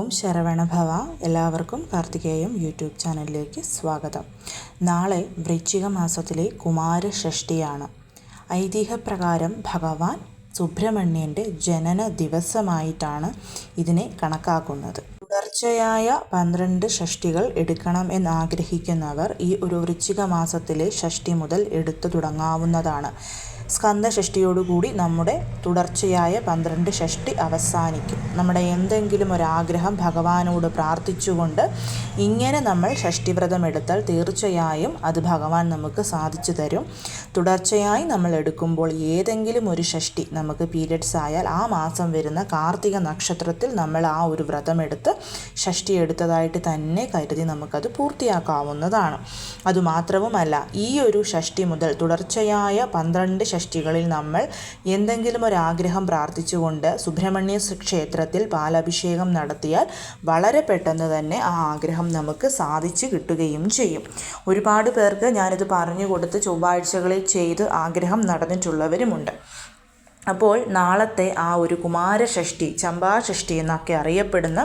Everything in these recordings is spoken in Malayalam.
ഓം ശരവണഭവ എല്ലാവർക്കും കാർത്തികേയം യൂട്യൂബ് ചാനലിലേക്ക് സ്വാഗതം. നാളെ വൃശ്ചിക മാസത്തിലെ കുമാരഷഷ്ടിയാണ് ഐതിഹ്യപ്രകാരം ഭഗവാൻ സുബ്രഹ്മണ്യന്റെ ജനന ദിവസമായിട്ടാണ് ഇതിനെ കണക്കാക്കുന്നത്. തുടർച്ചയായ പന്ത്രണ്ട് ഷഷ്ടികൾ എടുക്കണം എന്നാഗ്രഹിക്കുന്നവർ ഈ ഒരു വൃശ്ചിക മാസത്തിലെ ഷഷ്ടി മുതൽ എടുത്തു തുടങ്ങാവുന്നതാണ്. സ്കന്ദഷഷ്ഠിയോടുകൂടി നമ്മുടെ തുടർച്ചയായ പന്ത്രണ്ട് ഷഷ്ടി അവസാനിക്കും. നമ്മുടെ എന്തെങ്കിലും ഒരാഗ്രഹം ഭഗവാനോട് പ്രാർത്ഥിച്ചുകൊണ്ട് ഇങ്ങനെ നമ്മൾ ഷഷ്ടിവ്രതം എടുത്താൽ തീർച്ചയായും അത് ഭഗവാൻ നമുക്ക് സാധിച്ചു തരും. തുടർച്ചയായി നമ്മൾ എടുക്കുമ്പോൾ ഏതെങ്കിലും ഒരു ഷഷ്ടി നമുക്ക് പീരിയഡ്സ് ആയാൽ ആ മാസം വരുന്ന കാർത്തിക നക്ഷത്രത്തിൽ നമ്മൾ ആ ഒരു വ്രതം എടുത്ത് ഷഷ്ടി എടുത്തതായിട്ട് തന്നെ കരുതി നമുക്കത് പൂർത്തിയാക്കാവുന്നതാണ്. അതുമാത്രവുമല്ല ഈ ഒരു ഷഷ്ടി മുതൽ തുടർച്ചയായ പന്ത്രണ്ട് ഷഷ്ഠികളിൽ നമ്മൾ എന്തെങ്കിലും ഒരു ആഗ്രഹം പ്രാർത്ഥിച്ചുകൊണ്ട് സുബ്രഹ്മണ്യ ക്ഷേത്രത്തിൽ പാലഭിഷേകം നടത്തിയാൽ വളരെ പെട്ടെന്ന് തന്നെ ആ ആഗ്രഹം നമുക്ക് സാധിച്ചു കിട്ടുകയും ചെയ്യും. ഒരുപാട് പേർക്ക് ഞാനിത് പറഞ്ഞു കൊടുത്ത് ചൊവ്വാഴ്ചകളിൽ ചെയ്ത് ആഗ്രഹം നടന്നിട്ടുള്ളവരുമുണ്ട്. അപ്പോൾ നാളത്തെ ആ ഒരു കുമാരഷഷ്ടി ചമ്പാഷഷ്ടി എന്നൊക്കെ അറിയപ്പെടുന്ന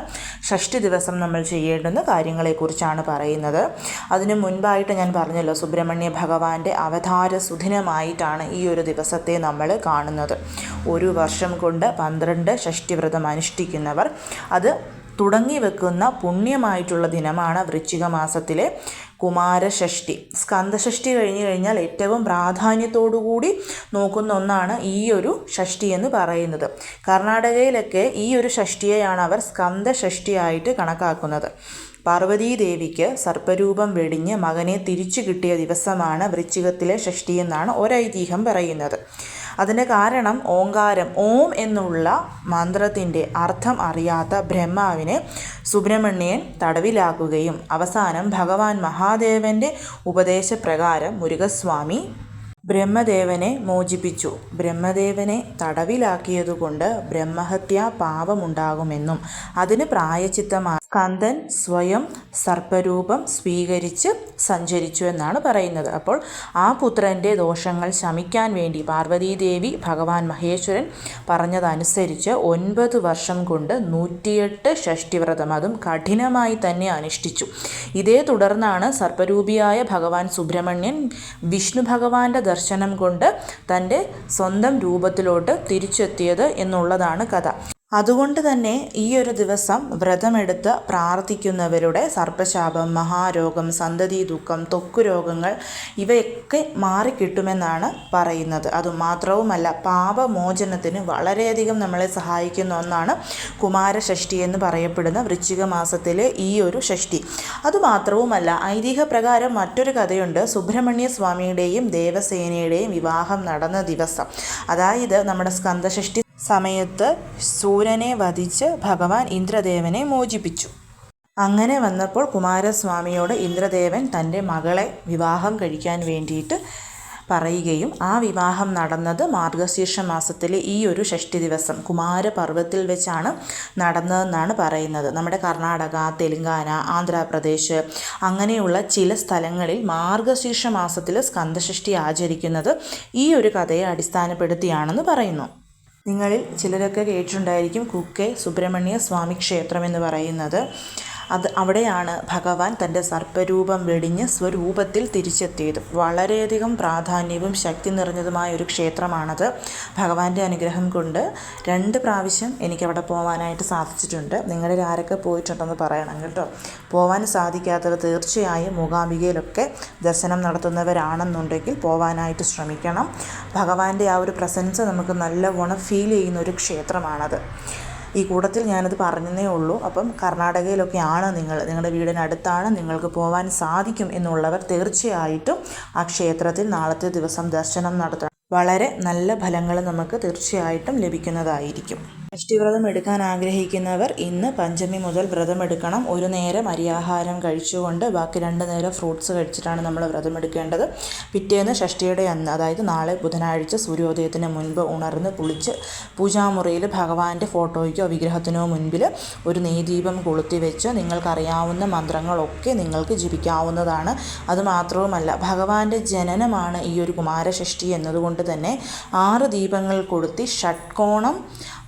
ഷഷ്ടി ദിവസം നമ്മൾ ചെയ്യേണ്ടുന്ന കാര്യങ്ങളെക്കുറിച്ചാണ് പറയുന്നത്. അതിനു മുൻപായിട്ട് ഞാൻ പറഞ്ഞല്ലോ സുബ്രഹ്മണ്യ ഭഗവാന്റെ അവതാര സുദിനമായിട്ടാണ് ഈ ഒരു ദിവസത്തെ നമ്മൾ കാണുന്നത്. ഒരു വർഷം കൊണ്ട് പന്ത്രണ്ട് ഷഷ്ടിവ്രതം അനുഷ്ഠിക്കുന്നവർ അത് തുടങ്ങി വെക്കുന്ന പുണ്യമായിട്ടുള്ള ദിനമാണ് വൃശ്ചിക മാസത്തിലെ കുമാരഷഷ്ഠി സ്കന്ദഷഷ്ഠി കഴിഞ്ഞു കഴിഞ്ഞാൽ ഏറ്റവും പ്രാധാന്യത്തോടുകൂടി നോക്കുന്ന ഒന്നാണ് ഈ ഒരു ഷഷ്ടി എന്ന് പറയുന്നത്. കർണാടകയിലൊക്കെ ഈ ഒരു ഷഷ്ടിയെയാണ് അവർ സ്കന്ദഷഷ്ഠിയായിട്ട് കണക്കാക്കുന്നത്. പാർവതീദേവിക്ക് സർപ്പരൂപം വെടിഞ്ഞ് മകനെ തിരിച്ചു കിട്ടിയ ദിവസമാണ് വൃശ്ചികത്തിലെ ഷഷ്ടിയെന്നാണ് ഒരൈതിഹ്യം പറയുന്നത്. അതിന് കാരണം ഓങ്കാരം ഓം എന്നുള്ള മന്ത്രത്തിന്റെ അർത്ഥം അറിയാത്ത ബ്രഹ്മാവിനെ സുബ്രഹ്മണ്യൻ തടവിലാക്കുകയും അവസാനം ഭഗവാൻ മഹാദേവന്റെ ഉപദേശപ്രകാരം മുരുകസ്വാമി ബ്രഹ്മദേവനെ മോചിപ്പിച്ചു. ബ്രഹ്മദേവനെ തടവിലാക്കിയതുകൊണ്ട് ബ്രഹ്മഹത്യാ പാപമുണ്ടാകുമെന്നും അതിന് പ്രായചിത്തമായി സ്കന്ദൻ സ്വയം സർപ്പരൂപം സ്വീകരിച്ച് സഞ്ചരിച്ചു എന്നാണ് പറയുന്നത്. അപ്പോൾ ആ പുത്രന്റെ ദോഷങ്ങൾ ശമിക്കാൻ വേണ്ടി പാർവതീദേവി ഭഗവാൻ മഹേശ്വരൻ പറഞ്ഞതനുസരിച്ച് ഒൻപത് വർഷം കൊണ്ട് നൂറ്റിയെട്ട് ഷഷ്ടിവ്രതം അതും കഠിനമായി തന്നെ അനുഷ്ഠിച്ചു. ഇതേ തുടർന്നാണ് സർപ്പരൂപിയായ ഭഗവാൻ സുബ്രഹ്മണ്യൻ വിഷ്ണു ഭഗവാന്റെ ദർശനം കൊണ്ട് തന്റെ സ്വന്തം രൂപത്തിലോട്ട് തിരിച്ചെത്തിയത് എന്നുള്ളതാണ് കഥ. അതുകൊണ്ട് തന്നെ ഈ ഒരു ദിവസം വ്രതമെടുത്ത് പ്രാർത്ഥിക്കുന്നവരുടെ സർപ്പശാപം മഹാരോഗം സന്തതി ദുഃഖം ത്വക്ക് രോഗങ്ങൾ ഇവയൊക്കെ മാറിക്കിട്ടുമെന്നാണ് പറയുന്നത്. അതുമാത്രവുമല്ല പാപമോചനത്തിന് വളരെയധികം നമ്മളെ സഹായിക്കുന്ന ഒന്നാണ് കുമാരഷഷ്ഠി എന്ന് പറയപ്പെടുന്ന വൃശ്ചിക മാസത്തിലെ ഈ ഒരു ഷഷ്ഠി അതുമാത്രവുമല്ല ഐതിഹ്യപ്രകാരം മറ്റൊരു കഥയുണ്ട്. സുബ്രഹ്മണ്യ സ്വാമിയുടെയും ദേവസേനയുടെയും വിവാഹം നടന്ന ദിവസം. അതായത് നമ്മുടെ സ്കന്ദഷഷ്ഠി സമയത്ത് സൂര്യനെ വധിച്ച് ഭഗവാൻ ഇന്ദ്രദേവനെ മോചിപ്പിച്ചു. അങ്ങനെ വന്നപ്പോൾ കുമാരസ്വാമിയോട് ഇന്ദ്രദേവൻ തന്റെ മകളെ വിവാഹം കഴിക്കാൻ വേണ്ടിയിട്ട് പറയുകയും ആ വിവാഹം നടന്നത് മാർഗശീർഷ മാസത്തിലെ ഈ ഒരു ഷഷ്ടി ദിവസം കുമാരപർവത്തിൽ വെച്ചാണ് നടന്നതെന്നാണ് പറയുന്നത്. നമ്മുടെ കർണാടക തെലുങ്കാന ആന്ധ്രാപ്രദേശ് അങ്ങനെയുള്ള ചില സ്ഥലങ്ങളിൽ മാർഗശീർഷ മാസത്തിൽ സ്കന്ധഷ്ടി ആചരിക്കുന്നത് ഈ ഒരു കഥയെ അടിസ്ഥാനപ്പെടുത്തിയാണെന്ന് പറയുന്നു. നിങ്ങളിൽ ചിലരൊക്കെ കേട്ടിട്ടുണ്ടായിരിക്കും കുക്കെ സുബ്രഹ്മണ്യ സ്വാമി ക്ഷേത്രം എന്ന് പറയുന്നത്. അത് അവിടെയാണ് ഭഗവാൻ തന്റെ സർപ്പരൂപം വെടിഞ്ഞ് സ്വരൂപത്തിൽ തിരിച്ചെത്തിയത്. വളരെയധികം പ്രാധാന്യവും ശക്തി നിറഞ്ഞതുമായ ഒരു ക്ഷേത്രമാണത്. ഭഗവാന്റെ അനുഗ്രഹം കൊണ്ട് രണ്ട് പ്രാവശ്യം എനിക്കവിടെ പോകാനായിട്ട് സാധിച്ചിട്ടുണ്ട്. നിങ്ങളിൽ ആരൊക്കെ പോയിട്ടുണ്ടെന്ന് പറയണം കേട്ടോ. പോകാൻ സാധിക്കാത്തവർ തീർച്ചയായും മൂകാംബികയിലൊക്കെ ദർശനം നടത്തുന്നവരാണെന്നുണ്ടെങ്കിൽ പോകാനായിട്ട് ശ്രമിക്കണം. ഭഗവാന്റെ ആ ഒരു പ്രസൻസ് നമുക്ക് നല്ലവണ്ണം ഫീൽ ചെയ്യുന്ന ഒരു ക്ഷേത്രമാണത്. ഈ കൂട്ടത്തിൽ ഞാനത് പറഞ്ഞതേ ഉള്ളൂ. അപ്പം കർണാടകയിലൊക്കെയാണ് നിങ്ങൾ നിങ്ങളുടെ വീടിനടുത്താണ് നിങ്ങൾക്ക് പോകാൻ സാധിക്കും എന്നുള്ളവർ തീർച്ചയായിട്ടും ആ ക്ഷേത്രത്തിൽ നാളത്തെ ദിവസം ദർശനം നടത്തണം. വളരെ നല്ല ഫലങ്ങൾ നമുക്ക് തീർച്ചയായിട്ടും ലഭിക്കുന്നതായിരിക്കും. ഷഷ്ടിവ്രതം എടുക്കാൻ ആഗ്രഹിക്കുന്നവർ ഇന്ന് പഞ്ചമി മുതൽ വ്രതം എടുക്കണം ഒരു നേരം അരിയാഹാരം കഴിച്ചുകൊണ്ട് ബാക്കി രണ്ട് നേരം ഫ്രൂട്ട്സ് കഴിച്ചിട്ടാണ് നമ്മൾ വ്രതം എടുക്കേണ്ടത് പിറ്റേന്ന് ഷഷ്ടിയുടെ അന്ന് അതായത് നാളെ ബുധനാഴ്ച സൂര്യോദയത്തിന് മുൻപ് ഉണർന്ന് കുളിച്ച് പൂജാമുറിയിൽ ഭഗവാന്റെ ഫോട്ടോയ്ക്കോ വിഗ്രഹത്തിനോ മുൻപിൽ ഒരു നെയ്ദീപം കൊളുത്തി വെച്ച് നിങ്ങൾക്കറിയാവുന്ന മന്ത്രങ്ങളൊക്കെ നിങ്ങൾക്ക് ജപിക്കാവുന്നതാണ്. അതുമാത്രവുമല്ല ഭഗവാന്റെ ജനനമാണ് ഈ ഒരു കുമാരഷഷ്ടി എന്നതുകൊണ്ട് തന്നെ ആറ് ദീപങ്ങൾ കൊളുത്തി ഷഡ്കോണം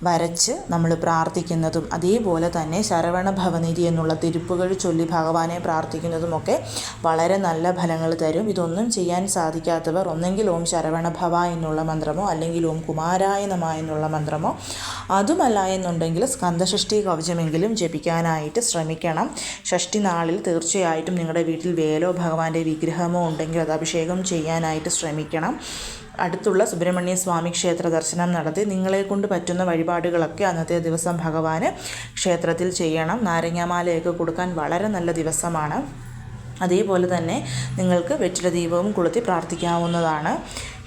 വരച്ച് നമ്മൾ പ്രാർത്ഥിക്കുന്നതും അതേപോലെ തന്നെ ശരവണ ഭവനിധി എന്നുള്ള തിരുപ്പുകൾ ചൊല്ലി ഭഗവാനെ പ്രാർത്ഥിക്കുന്നതുമൊക്കെ വളരെ നല്ല ഫലങ്ങൾ തരും. ഇതൊന്നും ചെയ്യാൻ സാധിക്കാത്തവർ ഒന്നെങ്കിൽ ഓം ശരവണ ഭവ എന്നുള്ള മന്ത്രമോ അല്ലെങ്കിൽ ഓം കുമാരായ നമ എന്നുള്ള മന്ത്രമോ അതുമല്ല എന്നുണ്ടെങ്കിൽ സ്കന്ധഷഷ്ടി കവചമെങ്കിലും ജപിക്കാനായിട്ട് ശ്രമിക്കണം. ഷഷ്ടി നാളിൽ തീർച്ചയായിട്ടും നിങ്ങളുടെ വീട്ടിൽ വേലോ ഭഗവാന്റെ വിഗ്രഹമോ ഉണ്ടെങ്കിൽ അത് അഭിഷേകം ചെയ്യാനായിട്ട് ശ്രമിക്കണം. അടുത്തുള്ള സുബ്രഹ്മണ്യ സ്വാമി ക്ഷേത്ര ദർശനം നടത്തി നിങ്ങളെ കൊണ്ട് പറ്റുന്ന വഴിപാടുകളൊക്കെ അന്നത്തെ ദിവസം ഭഗവാന് ക്ഷേത്രത്തിൽ ചെയ്യണം. നാരങ്ങാമാലയൊക്കെ കൊടുക്കാൻ വളരെ നല്ല ദിവസമാണ്. അതേപോലെ തന്നെ നിങ്ങൾക്ക് വെറ്റില ദീപവും കൊളുത്തി പ്രാർത്ഥിക്കാവുന്നതാണ്.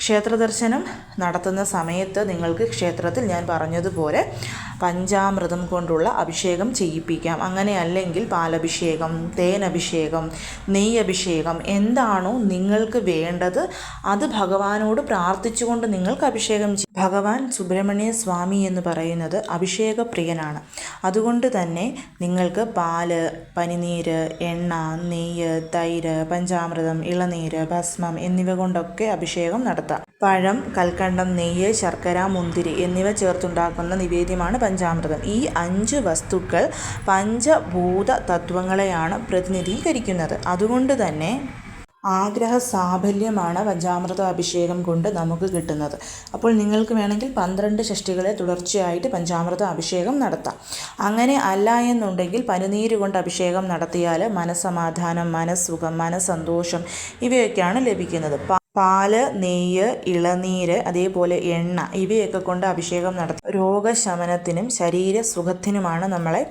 ക്ഷേത്ര ദർശനം നടത്തുന്ന സമയത്ത് നിങ്ങൾക്ക് ക്ഷേത്രത്തിൽ ഞാൻ പറഞ്ഞതുപോലെ പഞ്ചാമൃതം കൊണ്ടുള്ള അഭിഷേകം ചെയ്യിപ്പിക്കാം. അങ്ങനെ അല്ലെങ്കിൽ പാലഭിഷേകം തേനഭിഷേകം നെയ്യഭിഷേകം എന്താണോ നിങ്ങൾക്ക് വേണ്ടത് അത് ഭഗവാനോട് പ്രാർത്ഥിച്ചുകൊണ്ട് നിങ്ങൾക്ക് അഭിഷേകം ചെയ്യും ഭഗവാൻ സുബ്രഹ്മണ്യ സ്വാമി എന്ന് പറയുന്നത് അഭിഷേക പ്രിയനാണ് അതുകൊണ്ട് തന്നെ നിങ്ങൾക്ക് പാൽ പനിനീര് എണ്ണ നെയ്യ് തൈര് പഞ്ചാമൃതം ഇളനീര് ഭസ്മം എന്നിവ കൊണ്ടൊക്കെ അഭിഷേകം നടത്താം. പഴം കൽക്കണ്ടം നെയ്യ് ശർക്കര മുന്തിരി എന്നിവ ചേർത്തുണ്ടാക്കുന്ന നിവേദ്യമാണ് പഞ്ചാമൃതം. ഈ അഞ്ച് വസ്തുക്കൾ പഞ്ചഭൂത തത്വങ്ങളെയാണ് പ്രതിനിധീകരിക്കുന്നത്. അതുകൊണ്ട് തന്നെ ആഗ്രഹ സാഫല്യമാണ് പഞ്ചാമൃത അഭിഷേകം കൊണ്ട് നമുക്ക് കിട്ടുന്നത്. അപ്പോൾ നിങ്ങൾക്ക് വേണമെങ്കിൽ പന്ത്രണ്ട് ഷഷ്ടികളെ തുടർച്ചയായിട്ട് പഞ്ചാമൃത അഭിഷേകം നടത്താം. അങ്ങനെ അല്ല എന്നുണ്ടെങ്കിൽ പനിനീര് കൊണ്ട് അഭിഷേകം നടത്തിയാൽ മനസ്സമാധാനം മനസ്സുഖം മനസ്സന്തോഷം ഇവയൊക്കെയാണ് ലഭിക്കുന്നത്. പാൽ നെയ്യ് ഇളനീര് അതേപോലെ എണ്ണ ഇവയൊക്കെ കൊണ്ട് അഭിഷേകം നടത്തും. രോഗശമനത്തിനും ശരീരസുഖത്തിനുമാണ് നമ്മളെ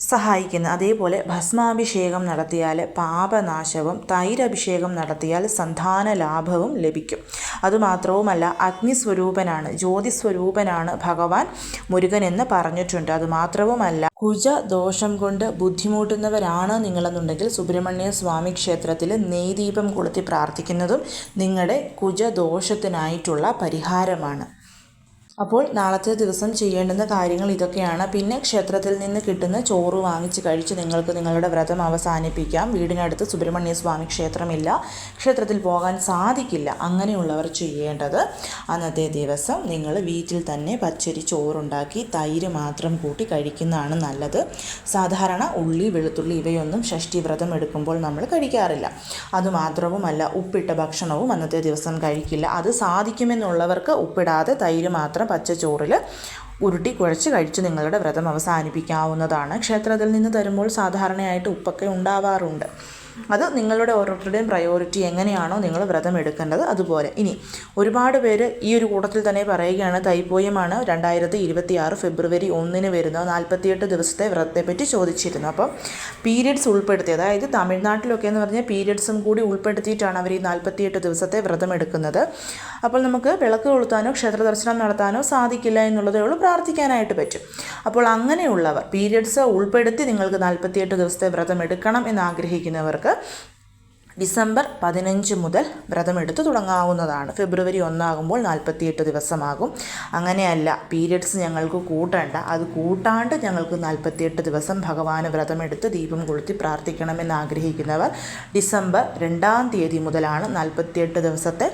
സഹായിക്കുന്നത് അതേപോലെ ഭസ്മാഭിഷേകം നടത്തിയാൽ പാപനാശവും തൈരഭിഷേകം നടത്തിയാൽ സന്താന ലാഭവും ലഭിക്കും. അതുമാത്രവുമല്ല അഗ്നിസ്വരൂപനാണ് ജ്യോതിസ്വരൂപനാണ് ഭഗവാൻ മുരുകൻ എന്ന് പറഞ്ഞിട്ടുണ്ട്. അതുമാത്രവുമല്ല കുജ ദോഷം കൊണ്ട് ബുദ്ധിമുട്ടുന്നവരാണ് നിങ്ങളെന്നുണ്ടെങ്കിൽ സുബ്രഹ്മണ്യ സ്വാമി ക്ഷേത്രത്തിൽ നെയ്ദീപം കൊളുത്തി പ്രാർത്ഥിക്കുന്നതും നിങ്ങളുടെ കുജദോഷത്തിനായിട്ടുള്ള പരിഹാരമാണ്. അപ്പോൾ നാളത്തെ ദിവസം ചെയ്യേണ്ടുന്ന കാര്യങ്ങൾ ഇതൊക്കെയാണ്. പിന്നെ ക്ഷേത്രത്തിൽ നിന്ന് കിട്ടുന്ന ചോറ് വാങ്ങിച്ച് കഴിച്ച് നിങ്ങൾക്ക് നിങ്ങളുടെ വ്രതം അവസാനിപ്പിക്കാം. വീടിനടുത്ത് സുബ്രഹ്മണ്യ സ്വാമി ക്ഷേത്രമില്ല. ക്ഷേത്രത്തിൽ പോകാൻ സാധിക്കില്ല. അങ്ങനെയുള്ളവർ ചെയ്യേണ്ടത് അന്നത്തെ ദിവസം നിങ്ങൾ വീട്ടിൽ തന്നെ പച്ചരി ചോറുണ്ടാക്കി തൈര് മാത്രം കൂട്ടി കഴിക്കുന്നതാണ് നല്ലത്. സാധാരണ ഉള്ളി വെളുത്തുള്ളി ഇവയൊന്നും ഷഷ്ടി വ്രതം എടുക്കുമ്പോൾ നമ്മൾ കഴിക്കാറില്ല. അതുമാത്രവുമല്ല ഉപ്പിട്ട ഭക്ഷണവും അന്നത്തെ ദിവസം കഴിക്കില്ല. അത് സാധിക്കുമെന്നുള്ളവർക്ക് ഉപ്പിടാതെ തൈര് മാത്രം പച്ച ചോറിൽ ഉരുട്ടി കുഴച്ച് കഴിച്ച് നിങ്ങളുടെ വ്രതം അവസാനിപ്പിക്കാവുന്നതാണ്. ക്ഷേത്രത്തിൽ നിന്ന് തരുമ്പോൾ സാധാരണയായിട്ട് ഉപ്പൊക്കെ ഉണ്ടാവാറുണ്ട്. അത് നിങ്ങളുടെ ഓരോരുത്തരുടെയും പ്രയോറിറ്റി എങ്ങനെയാണോ നിങ്ങൾ വ്രതം എടുക്കേണ്ടത് അതുപോലെ. ഇനി ഒരുപാട് പേര് ഈ ഒരു കൂട്ടത്തിൽ തന്നെ പറയുകയാണ് തൈപ്പോയമാണ് രണ്ടായിരത്തി ഇരുപത്തി ആറ് ഫെബ്രുവരി ഒന്നിന് വരുന്ന നാൽപ്പത്തിയെട്ട് ദിവസത്തെ വ്രതത്തെപ്പറ്റി ചോദിച്ചിരുന്നു. അപ്പം പീരിയഡ്സ് ഉൾപ്പെടുത്തി അതായത് തമിഴ്നാട്ടിലൊക്കെ എന്ന് പറഞ്ഞാൽ പീരിയഡ്സും കൂടി ഉൾപ്പെടുത്തിയിട്ടാണ് അവർ ഈ നാൽപ്പത്തിയെട്ട് ദിവസത്തെ വ്രതം എടുക്കുന്നത്. അപ്പോൾ നമുക്ക് വിളക്ക് കൊളുത്താനോ ക്ഷേത്ര ദർശനം നടത്താനോ സാധിക്കില്ല എന്നുള്ളതേ ഉള്ളൂ പ്രാർത്ഥിക്കാനായിട്ട് പറ്റും. അപ്പോൾ അങ്ങനെയുള്ളവർ പീരിയഡ്സ് ഉൾപ്പെടുത്തി നിങ്ങൾക്ക് നാൽപ്പത്തിയെട്ട് ദിവസത്തെ വ്രതം എടുക്കണം എന്ന് ആഗ്രഹിക്കുന്നവർക്ക് ഡിസംബർ പതിനഞ്ച് മുതൽ വ്രതമെടുത്ത് തുടങ്ങാവുന്നതാണ്. ഫെബ്രുവരി ഒന്നാകുമ്പോൾ നാൽപ്പത്തിയെട്ട് ദിവസമാകും. അങ്ങനെയല്ല പീരിയഡ്സ് ഞങ്ങൾക്ക് കൂട്ടേണ്ട. അത് കൂട്ടാണ്ട് ഞങ്ങൾക്ക് നാൽപ്പത്തിയെട്ട് ദിവസം ഭഗവാന് വ്രതമെടുത്ത് ദീപം കൊളുത്തി പ്രാർത്ഥിക്കണമെന്ന് ആഗ്രഹിക്കുന്നവർ ഡിസംബർ രണ്ടാം തീയതി മുതലാണ് നാൽപ്പത്തിയെട്ട് ദിവസത്തെ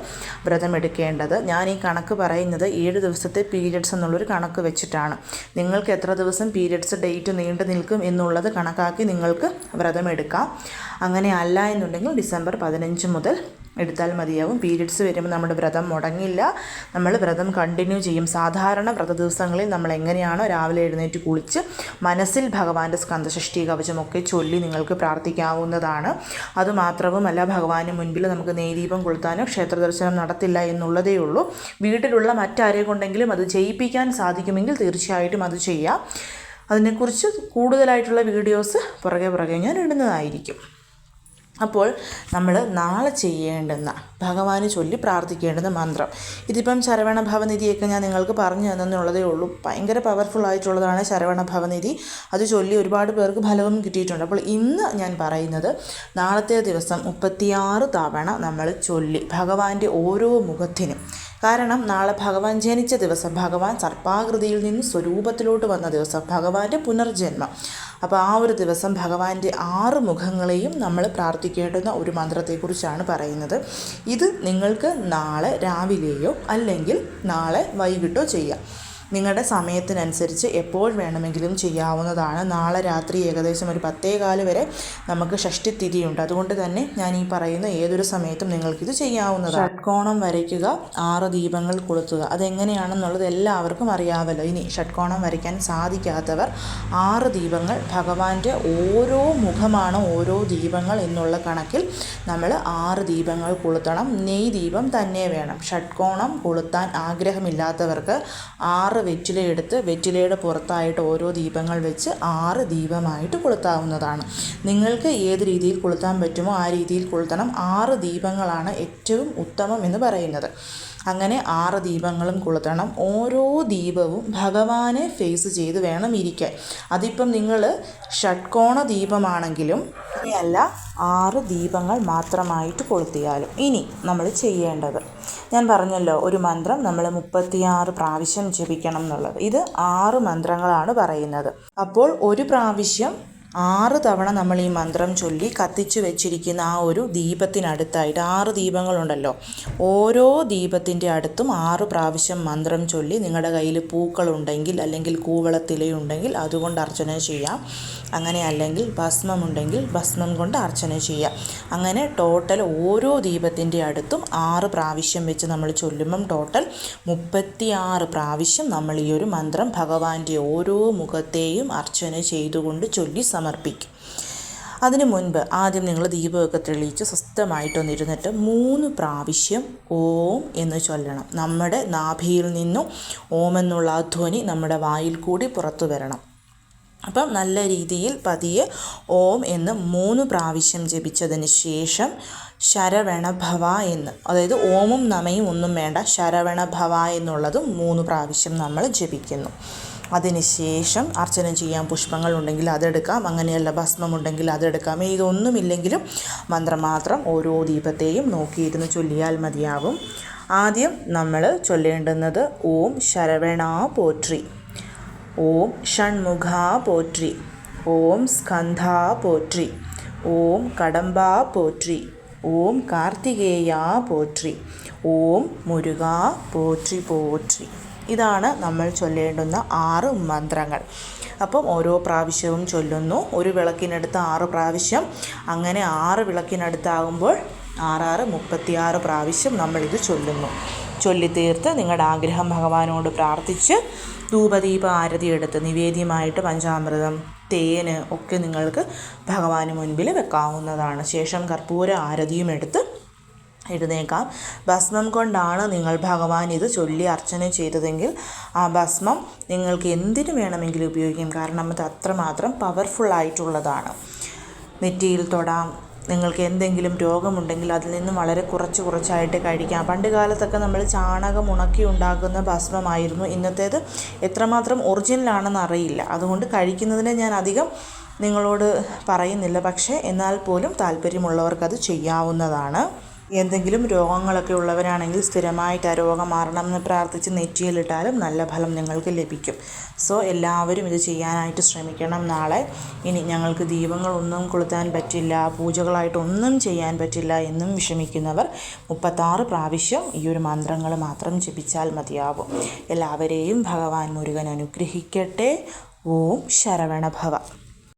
വ്രതമെടുക്കേണ്ടത്. ഞാൻ ഈ കണക്ക് പറയുന്നത് ഏഴ് ദിവസത്തെ പീരിയഡ്സ് എന്നുള്ളൊരു കണക്ക് വെച്ചിട്ടാണ്. നിങ്ങൾക്ക് എത്ര ദിവസം പീരിയഡ്സ് ഡേറ്റ് നീണ്ടു നിൽക്കും എന്നുള്ളത് കണക്കാക്കി നിങ്ങൾക്ക് വ്രതമെടുക്കാം. അങ്ങനെ അല്ല എന്നുണ്ടെങ്കിൽ ഡിസംബർ പതിനഞ്ച് മുതൽ എടുത്താൽ മതിയാവും. പീരീഡ്സ് വരുമ്പോൾ നമ്മുടെ വ്രതം മുടങ്ങില്ല. നമ്മൾ വ്രതം കണ്ടിന്യൂ ചെയ്യും. സാധാരണ വ്രത ദിവസങ്ങളിൽ നമ്മൾ എങ്ങനെയാണോ രാവിലെ എഴുന്നേറ്റ് കുളിച്ച് മനസ്സിൽ ഭഗവാന്റെ സ്കന്ധഷഷ്ടി കവചമൊക്കെ ചൊല്ലി നിങ്ങൾക്ക് പ്രാർത്ഥിക്കാവുന്നതാണ്. അതുമാത്രവുമല്ല ഭഗവാന് മുൻപിൽ നമുക്ക് നെയ്ദീപം കൊളുത്താനോ ക്ഷേത്ര ദർശനം നടത്തില്ല എന്നുള്ളതേ ഉള്ളൂ. വീട്ടിലുള്ള മറ്റാരെ കൊണ്ടെങ്കിലും അത് ചെയ്യിപ്പിക്കാൻ സാധിക്കുമെങ്കിൽ തീർച്ചയായിട്ടും അത് ചെയ്യാം. അതിനെക്കുറിച്ച് കൂടുതലായിട്ടുള്ള വീഡിയോസ് പുറകെ പുറകെ ഞാൻ ഇടുന്നതായിരിക്കും. അപ്പോൾ നമ്മൾ നാളെ ചെയ്യേണ്ടുന്ന ഭഗവാന് ചൊല്ലി പ്രാർത്ഥിക്കേണ്ടുന്ന മന്ത്രം. ഇതിപ്പം ശരവണ ഭവനിധിയൊക്കെ ഞാൻ നിങ്ങൾക്ക് പറഞ്ഞു തന്നെന്നുള്ളതേ ഉള്ളൂ. ഭയങ്കര പവർഫുൾ ആയിട്ടുള്ളതാണ് ശരവണ ഭവനിധി അത് ചൊല്ലി ഒരുപാട് പേർക്ക് ഫലവും കിട്ടിയിട്ടുണ്ട്. അപ്പോൾ ഇന്ന് ഞാൻ പറയുന്നത് നാളത്തെ ദിവസം മുപ്പത്തിയാറ് തവണ നമ്മൾ ചൊല്ലി ഭഗവാന്റെ ഓരോ മുഖത്തിനും. കാരണം നാളെ ഭഗവാൻ ജനിച്ച ദിവസം ഭഗവാൻ സർപ്പാകൃതിയിൽ നിന്ന് സ്വരൂപത്തിലോട്ട് വന്ന ദിവസം ഭഗവാന്റെ പുനർജന്മം. അപ്പോൾ ആ ഒരു ദിവസം ഭഗവാന്റെ ആറ് മുഖങ്ങളെയും നമ്മൾ പ്രാർത്ഥിക്കേണ്ടുന്ന ഒരു മന്ത്രത്തെക്കുറിച്ചാണ് പറയുന്നത്. ഇത് നിങ്ങൾക്ക് നാളെ രാവിലെയോ അല്ലെങ്കിൽ നാളെ വൈകിട്ടോ ചെയ്യാം. നിങ്ങളുടെ സമയത്തിനനുസരിച്ച് എപ്പോൾ വേണമെങ്കിലും ചെയ്യാവുന്നതാണ്. നാളെ രാത്രി ഏകദേശം ഒരു പത്തേകാൽ വരെ നമുക്ക് ഷഷ്ടിത്തിഥിയുണ്ട് അതുകൊണ്ട് തന്നെ ഞാൻ ഈ പറയുന്ന ഏതൊരു സമയത്തും നിങ്ങൾക്കിത് ചെയ്യാവുന്നതാണ്. ഷഡ്കോണം വരയ്ക്കുക ആറ് ദീപങ്ങൾ കൊളുത്തുക. അതെങ്ങനെയാണെന്നുള്ളത് എല്ലാവർക്കും അറിയാമല്ലോ. ഇനി ഷഡ്കോണം വരയ്ക്കാൻ സാധിക്കാത്തവർ ആറ് ദീപങ്ങൾ ഭഗവാന്റെ ഓരോ മുഖമാണ് ഓരോ ദീപങ്ങൾ എന്നുള്ള കണക്കിൽ നമ്മൾ ആറ് ദീപങ്ങൾ കൊളുത്തണം. നെയ് ദീപം തന്നെ വേണം. ഷഡ്കോണം കൊളുത്താൻ ആഗ്രഹമില്ലാത്തവർക്ക് ആറ് വെറ്റില എടുത്ത് വെറ്റിലയുടെ പുറത്തായിട്ട് ഓരോ ദീപങ്ങൾ വെച്ച് ആറ് ദീപമായിട്ട് കൊളുത്താവുന്നതാണ്. നിങ്ങൾക്ക് ഏത് രീതിയിൽ കൊളുത്താൻ പറ്റുമോ ആ രീതിയിൽ കൊളുത്തണം. ആറ് ദീപങ്ങളാണ് ഏറ്റവും ഉത്തമം എന്ന് പറയുന്നത്. അങ്ങനെ ആറ് ദീപങ്ങളും കൊളുത്തണം. ഓരോ ദീപവും ഭഗവാനെ ഫേസ് ചെയ്ത് വേണം ഇരിക്കാൻ. അതിപ്പം നിങ്ങൾ ഷഡ്കോണ ദീപമാണെങ്കിലും അല്ല ആറ് ദീപങ്ങൾ മാത്രമായിട്ട് കൊളുത്തിയാലും ഇനി നമ്മൾ ചെയ്യേണ്ടത് ഞാൻ പറഞ്ഞല്ലോ ഒരു മന്ത്രം നമ്മൾ മുപ്പത്തിയാറ് പ്രാവശ്യം ജപിക്കണം എന്നുള്ളത്. ഇത് ആറ് മന്ത്രങ്ങളാണ് പറയുന്നത്. അപ്പോൾ ഒരു പ്രാവശ്യം ആറ് തവണ നമ്മൾ ഈ മന്ത്രം ചൊല്ലി കത്തിച്ചു വെച്ചിരിക്കുന്ന ആ ഒരു ദീപത്തിനടുത്തായിട്ട് ആറ് ദീപങ്ങളുണ്ടല്ലോ. ഓരോ ദീപത്തിന്റെ അടുത്തും ആറ് പ്രാവശ്യം മന്ത്രം ചൊല്ലി നിങ്ങളുടെ കയ്യിൽ പൂക്കളുണ്ടെങ്കിൽ അല്ലെങ്കിൽ കൂവളത്തിലയുണ്ടെങ്കിൽ അതുകൊണ്ട് അർച്ചന ചെയ്യാം. അങ്ങനെ അല്ലെങ്കിൽ ഭസ്മമുണ്ടെങ്കിൽ ഭസ്മം കൊണ്ട് അർച്ചന ചെയ്യാം. അങ്ങനെ ടോട്ടൽ ഓരോ ദീപത്തിന്റെ അടുത്തും ആറ് പ്രാവശ്യം വെച്ച് നമ്മൾ ചൊല്ലുമ്പം ടോട്ടൽ മുപ്പത്തിയാറ് പ്രാവശ്യം നമ്മൾ ഈ ഒരു മന്ത്രം ഭഗവാന്റെ ഓരോ മുഖത്തെയും അർച്ചന ചെയ്തുകൊണ്ട് ചൊല്ലി സമർപ്പിക്കും. അതിനു മുൻപ് ആദ്യം നിങ്ങൾ ദീപമൊക്കെ തെളിയിച്ച് സ്വസ്ഥമായിട്ടൊന്നിരുന്നിട്ട് മൂന്ന് പ്രാവശ്യം ഓം എന്ന് ചൊല്ലണം. നമ്മുടെ നാഭിയിൽ നിന്നും ഓം എന്നുള്ള ആ ധ്വനി നമ്മുടെ വായിൽ കൂടി പുറത്തു വരണം. അപ്പം നല്ല രീതിയിൽ പതിയെ ഓം എന്ന് മൂന്ന് പ്രാവശ്യം ജപിച്ചതിന് ശേഷം ശരവണ ഭവ എന്ന് അതായത് ഓമും നമയും ഒന്നും വേണ്ട ശരവണ ഭവ എന്നുള്ളതും മൂന്ന് പ്രാവശ്യം നമ്മൾ ജപിക്കുന്നു. അതിനുശേഷം അർച്ചന ചെയ്യാൻ പുഷ്പങ്ങളുണ്ടെങ്കിൽ അതെടുക്കാം. അങ്ങനെയല്ല ഭസ്മമുണ്ടെങ്കിൽ അതെടുക്കാം. ഇതൊന്നുമില്ലെങ്കിലും മന്ത്രം മാത്രം ഓരോ ദീപത്തെയും നോക്കിയിരുന്ന് ചൊല്ലിയാൽ മതിയാവും. ആദ്യം നമ്മൾ ചൊല്ലേണ്ടുന്നത് ഓം ശരവണ പോട്രി ഓം ഷൺമുഖ പോട്രി ഓം സ്കന്ധ പോട്രി ഓം കടമ്പ പോട്രി ഓം കാർത്തികേയ പോട്രി ഓം മുരുക പോട്രി പോട്രി ഇതാണ് നമ്മൾ ചൊല്ലേണ്ടുന്ന ആറ് മന്ത്രങ്ങൾ. അപ്പം ഓരോ പ്രാവശ്യവും ചൊല്ലുന്നു. ഒരു വിളക്കിനടുത്ത് ആറ് പ്രാവശ്യം. അങ്ങനെ ആറ് വിളക്കിനടുത്താകുമ്പോൾ ആറാറ് മുപ്പത്തിയാറ് പ്രാവശ്യം നമ്മളിത് ചൊല്ലുന്നു. ചൊല്ലിത്തീർത്ത് നിങ്ങളുടെ ആഗ്രഹം ഭഗവാനോട് പ്രാർത്ഥിച്ച് ധൂപദീപ ആരതി എടുത്ത് നിവേദ്യമായിട്ട് പഞ്ചാമൃതം തേന് ഒക്കെ നിങ്ങൾക്ക് ഭഗവാന് മുൻപിൽ വെക്കാവുന്നതാണ്. ശേഷം കർപ്പൂര ആരതിയും എടുത്ത് എഴുന്നേക്കാം ഭസ്മം കൊണ്ടാണ് നിങ്ങൾ ഭഗവാൻ ഇത് ചൊല്ലി അർച്ചന ചെയ്തതെങ്കിൽ ആ ഭസ്മം നിങ്ങൾക്ക് എന്തിനു വേണമെങ്കിലും ഉപയോഗിക്കാം. കാരണം അത് അത്രമാത്രം പവർഫുൾ ആയിട്ടുള്ളതാണ്. നെറ്റിയിൽ തൊടാം. നിങ്ങൾക്ക് എന്തെങ്കിലും രോഗമുണ്ടെങ്കിൽ അതിൽ നിന്നും വളരെ കുറച്ച് കുറച്ചായിട്ട് കഴിക്കാം. പണ്ട് കാലത്തൊക്കെ നമ്മൾ ചാണകം ഉണക്കി ഉണ്ടാക്കുന്ന ഭസ്മമായിരുന്നു. ഇന്നത്തേത് എത്രമാത്രം ഒറിജിനലാണെന്ന് അറിയില്ല. അതുകൊണ്ട് കഴിക്കുന്നതിന് ഞാൻ അധികം നിങ്ങളോട് പറയുന്നില്ല. പക്ഷേ എന്നാൽ പോലും താല്പര്യമുള്ളവർക്കത് ചെയ്യാവുന്നതാണ്. എന്തെങ്കിലും രോഗങ്ങളൊക്കെ ഉള്ളവരാണെങ്കിൽ സ്ഥിരമായിട്ട് ആ രോഗം മാറണം എന്ന് പ്രാർത്ഥിച്ച് നെറ്റിയിലിട്ടാലും നല്ല ഫലം നിങ്ങൾക്ക് ലഭിക്കും. സോ എല്ലാവരും ഇത് ചെയ്യാനായിട്ട് ശ്രമിക്കണം നാളെ. ഇനി ഞങ്ങൾക്ക് ദീപങ്ങളൊന്നും കൊളുത്താൻ പറ്റില്ല പൂജകളായിട്ടൊന്നും ചെയ്യാൻ പറ്റില്ല എന്നും വിഷമിക്കുന്നവർ മുപ്പത്താറ് പ്രാവശ്യം ഈ ഒരു മന്ത്രങ്ങൾ മാത്രം ജപിച്ചാൽ മതിയാവും. എല്ലാവരെയും ഭഗവാൻ മുരുകൻ അനുഗ്രഹിക്കട്ടെ. ഓം ശരവണഭവ.